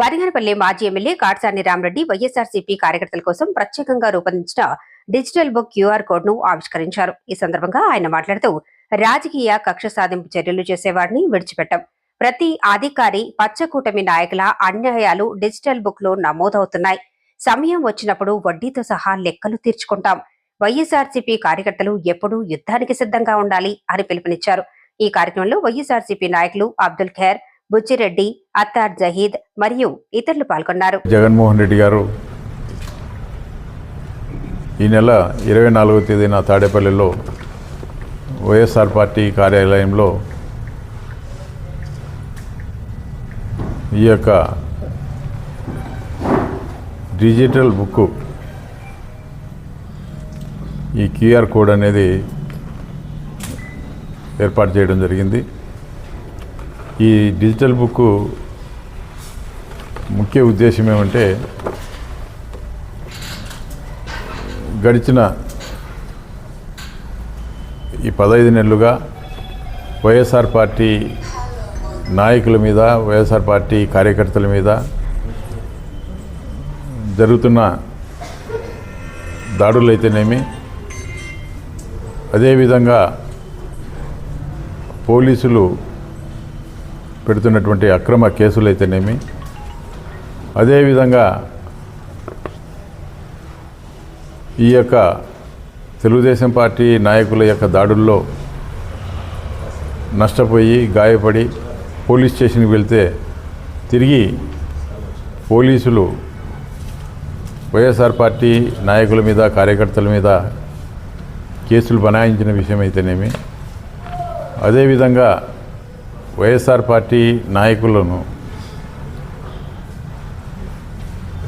బనగనపల్లి మాజీ ఎమ్మెల్యే కాట్సాని రామరెడ్డి వైఎస్ఆర్సీపీ కార్యకర్తల కోసం ప్రత్యేకంగా రూపొందించిన డిజిటల్ బుక్ క్యూఆర్ కోడ్ను ఆవిష్కరించారు. ఈ సందర్భంగా ఆయన మాట్లాడుతూ రాజకీయ కక్ష సాధింపు చర్యలు చేసేవాడిని విడిచిపెట్టాం. ప్రతి అధికారి పచ్చకూటమి నాయకుల అన్యాయాలు డిజిటల్ బుక్లో నమోదవుతున్నాయి. సమయం వచ్చినప్పుడు వడ్డీతో సహా లెక్కలు తీర్చుకుంటాం. వైఎస్ఆర్సీపీ కార్యకర్తలు ఎప్పుడూ యుద్ధానికి సిద్ధంగా ఉండాలి అని పిలుపునిచ్చారు. ఈ కార్యక్రమంలో వైఎస్ఆర్సీపీ నాయకులు అబ్దుల్ ఖేర్ బుచ్చిరెడ్డి అత్తార్ జహీద్ మరియు ఇతరులు పాల్గొన్నారు. జగన్మోహన్ రెడ్డి గారు ఈ నెల ఇరవై నాలుగవ తేదీన తాడేపల్లిలో వైఎస్ఆర్ పార్టీ కార్యాలయంలో ఈ యొక్క డిజిటల్ బుక్ ఈ క్యూఆర్ కోడ్ అనేది ఏర్పాటు చేయడం జరిగింది. ఈ డిజిటల్ బుక్ ముఖ్య ఉద్దేశం ఏమంటే గడిచిన ఈ పదహైదు నెలలుగా వైఎస్ఆర్ పార్టీ నాయకుల మీద వైఎస్ఆర్ పార్టీ కార్యకర్తల మీద జరుగుతున్న దాడులు అయితేనేమి అదేవిధంగా పోలీసులు పెడుతున్నటువంటి అక్రమ కేసులు అయితేనేమి అదేవిధంగా ఈ యొక్క తెలుగుదేశం పార్టీ నాయకుల యొక్క దాడుల్లో నష్టపోయి గాయపడి పోలీస్ స్టేషన్కి వెళ్తే తిరిగి పోలీసులు వైఎస్ఆర్ పార్టీ నాయకుల మీద కార్యకర్తల మీద కేసులు బనాయించిన విషయం అయితేనేమి అదేవిధంగా వైఎస్ఆర్ పార్టీ నాయకులను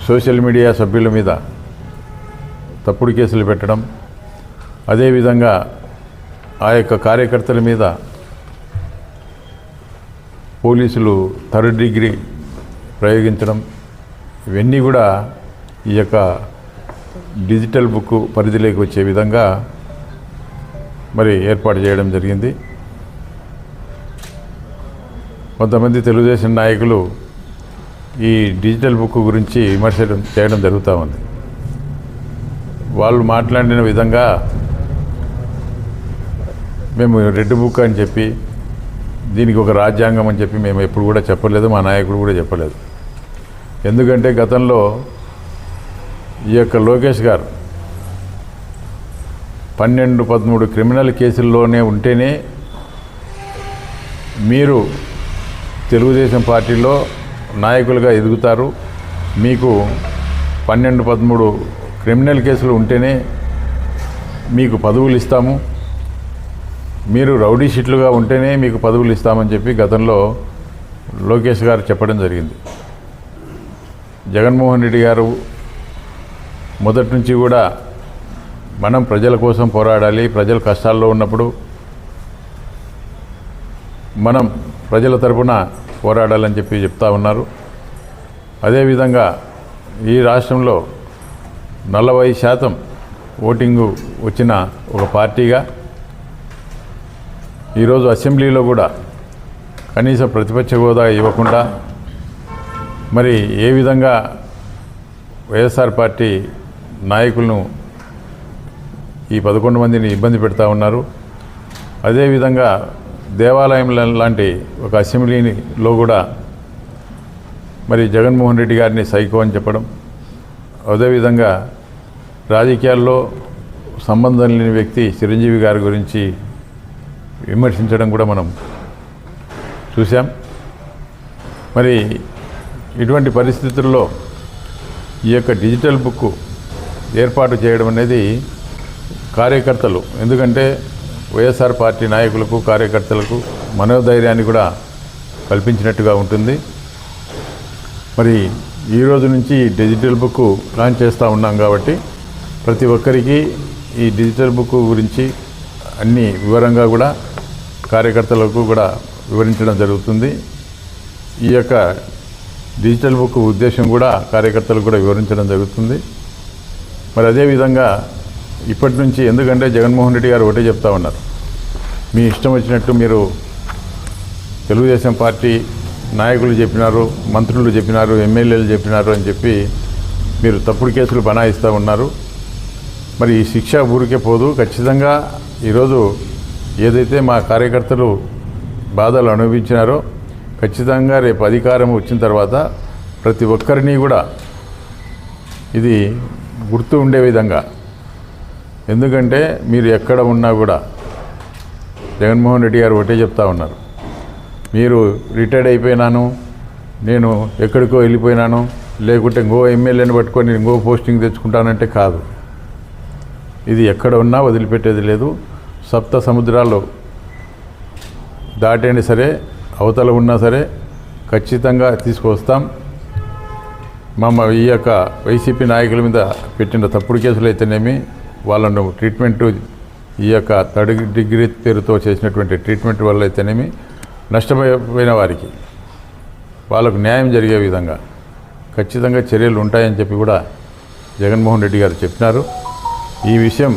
సోషల్ మీడియా సభ్యుల మీద తప్పుడు కేసులు పెట్టడం అదేవిధంగా ఆ యొక్క కార్యకర్తల మీద పోలీసులు థర్డ్ డిగ్రీ ప్రయోగించడం ఇవన్నీ కూడా ఈ యొక్క డిజిటల్ బుక్ పరిధిలోకి వచ్చే విధంగా మరి ఏర్పాటు చేయడం జరిగింది. కొంతమంది తెలుగుదేశం నాయకులు ఈ డిజిటల్ బుక్ గురించి విమర్శ చేయడం జరుగుతూ ఉంది. వాళ్ళు మాట్లాడిన విధంగా మేము రెడ్ బుక్ అని చెప్పి దీనికి ఒక రాజ్యాంగం అని చెప్పి మేము ఎప్పుడు కూడా చెప్పలేదు మా నాయకుడు కూడా చెప్పలేదు. ఎందుకంటే గతంలో ఈ యొక్క లోకేష్ గారు పన్నెండు పదమూడు క్రిమినల్ కేసుల్లోనే ఉంటేనే మీరు తెలుగుదేశం పార్టీలో నాయకులుగా ఎదుగుతారు. మీకు పన్నెండు పదమూడు క్రిమినల్ కేసులు ఉంటేనే మీకు పదవులు ఇస్తాము. మీరు రౌడీ షీట్లుగా ఉంటేనే మీకు పదవులు ఇస్తామని చెప్పి గతంలో లోకేష్ గారు చెప్పడం జరిగింది. జగన్మోహన్ రెడ్డి గారు మొదటి నుంచి కూడా మనం ప్రజల కోసం పోరాడాలి ప్రజలు కష్టాల్లో ఉన్నప్పుడు మనం ప్రజల తరపున పోరాడాలని చెప్పి చెప్తా ఉన్నారు. అదేవిధంగా ఈ రాష్ట్రంలో నలభై శాతం ఓటింగు వచ్చిన ఒక పార్టీగా ఈరోజు అసెంబ్లీలో కూడా కనీస ప్రతిపక్ష హోదా ఇవ్వకుండా మరి ఏ విధంగా వైఎస్ఆర్ పార్టీ నాయకులను ఈ పదకొండు మందిని ఇబ్బంది పెడతా ఉన్నారు. అదేవిధంగా దేవాలయం లాంటి ఒక అసెంబ్లీలో కూడా మరి జగన్మోహన్ రెడ్డి గారిని సైకో అని చెప్పడం అదేవిధంగా రాజకీయాల్లో సంబంధం లేని వ్యక్తి చిరంజీవి గారి గురించి విమర్శించడం కూడా మనం చూసాం మరి ఇటువంటి పరిస్థితుల్లో ఈ యొక్క డిజిటల్ బుక్ ఏర్పాటు చేయడం అనేది కార్యకర్తలు ఎందుకంటే వైఎస్ఆర్ పార్టీ నాయకులకు కార్యకర్తలకు మనోధైర్యాన్ని కూడా కల్పించినట్టుగా ఉంటుంది. మరి ఈ రోజు నుంచి డిజిటల్ బుక్ లాంచ్ చేస్తూ ఉన్నాం కాబట్టి ప్రతి ఒక్కరికి ఈ డిజిటల్ బుక్ గురించి అన్ని వివరంగా కూడా కార్యకర్తలకు కూడా వివరించడం జరుగుతుంది. ఈ యొక్క డిజిటల్ బుక్ ఉద్దేశం కూడా కార్యకర్తలకు కూడా వివరించడం జరుగుతుంది. మరి అదేవిధంగా ఇప్పటి నుంచి ఎందుకంటే జగన్మోహన్ రెడ్డి గారు ఒకటే చెప్తా ఉన్నారు. మీ ఇష్టం వచ్చినట్టు మీరు తెలుగుదేశం పార్టీ నాయకులు చెప్పినారు మంత్రులు చెప్పినారు ఎమ్మెల్యేలు చెప్పినారు అని చెప్పి మీరు తప్పుడు కేసులు బనాయిస్తూ ఉన్నారు. మరి ఈ శిక్ష ఊరికే పోదు. ఖచ్చితంగా ఈరోజు ఏదైతే మా కార్యకర్తలు బాధలు అనుభవించినారో ఖచ్చితంగా రేపు అధికారం వచ్చిన తర్వాత ప్రతి ఒక్కరిని కూడా ఇది గుర్తు ఉండే విధంగా ఎందుకంటే మీరు ఎక్కడ ఉన్నా కూడా జగన్మోహన్ రెడ్డి గారు ఒకటే చెప్తా ఉన్నారు. మీరు రిటైర్డ్ అయిపోయినాను నేను ఎక్కడికో వెళ్ళిపోయినాను లేకుంటే ఇంకో ఎమ్మెల్యేని పట్టుకొని ఇంకో పోస్టింగ్ తెచ్చుకుంటానంటే కాదు. ఇది ఎక్కడ ఉన్నా వదిలిపెట్టేది లేదు. సప్త సముద్రాలు దాటండి సరే అవతల ఉన్నా సరే ఖచ్చితంగా తీసుకువస్తాం మా ఈ యొక్క వైసీపీ నాయకుల మీద పెట్టిన తప్పుడు కేసులు అయితేనేమి వాళ్ళను ట్రీట్మెంట్ ఈ యొక్క థర్డ్ డిగ్రీ పేరుతో చేసినటువంటి ట్రీట్మెంట్ వల్ల అయితేనేమి నష్టపోయిన వారికి వాళ్ళకు న్యాయం జరిగే విధంగా ఖచ్చితంగా చర్యలు ఉంటాయని చెప్పి కూడా జగన్మోహన్ రెడ్డి గారు చెప్పినారు. ఈ విషయం